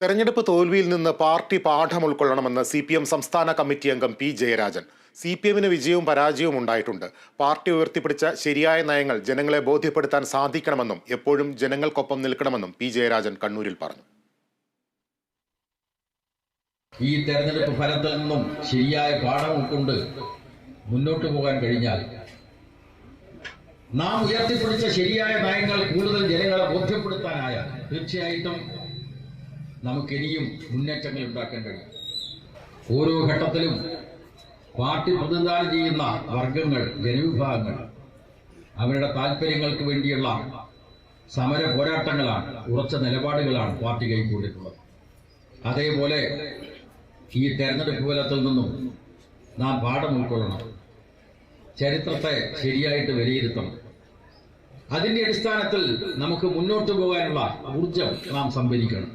തെരഞ്ഞെടുപ്പ് തോൽവിയിൽ നിന്ന് പാർട്ടി പാഠം ഉൾക്കൊള്ളണമെന്ന് സി പി എം സംസ്ഥാന കമ്മിറ്റി അംഗം പി ജയരാജൻ. സി പി എമ്മിന് വിജയവും പരാജയവും ഉണ്ടായിട്ടുണ്ട്. പാർട്ടി ഉയർത്തിപ്പിടിച്ച ശരിയായ നയങ്ങൾ ജനങ്ങളെ ബോധ്യപ്പെടുത്താൻ സാധിക്കണമെന്നും എപ്പോഴും ജനങ്ങൾക്കൊപ്പം നിൽക്കണമെന്നും പി ജയരാജൻ കണ്ണൂരിൽ പറഞ്ഞു. ഈ തെരഞ്ഞെടുപ്പ് ഫലത്തിൽ നിന്നും ശരിയായ പാഠം ഉൾക്കൊണ്ട് മുന്നോട്ട് പോകാൻ കഴിഞ്ഞാൽ നാം ഉയർത്തിപ്പിടിച്ച ശരിയായ നയങ്ങൾ കൂടുതൽ ജനങ്ങളെ ബോധ്യപ്പെടുത്താനായാൽ തീർച്ചയായിട്ടും നമുക്കിനിയും മുന്നേറ്റങ്ങൾ ഉണ്ടാക്കാൻ കഴിയും ഓരോ ഘട്ടത്തിലും പാർട്ടി പ്രതിനിധാനം ചെയ്യുന്ന വർഗങ്ങൾ ജനവിഭാഗങ്ങൾ അവരുടെ താല്പര്യങ്ങൾക്ക് വേണ്ടിയുള്ള സമര പോരാട്ടങ്ങളാണ് ഉറച്ച നിലപാടുകളാണ് പാർട്ടി കൈക്കൊണ്ടിട്ടുള്ളത്. അതേപോലെ ഈ തെരഞ്ഞെടുപ്പ് ഫലത്തിൽ നിന്നും നാം പാഠം ഉൾക്കൊള്ളണം. ചരിത്രത്തെ ശരിയായിട്ട് വിലയിരുത്തണം. അതിന്റെ അടിസ്ഥാനത്തിൽ നമുക്ക് മുന്നോട്ട് പോകാനുള്ള ഊർജം നാം സംഭരിക്കണം.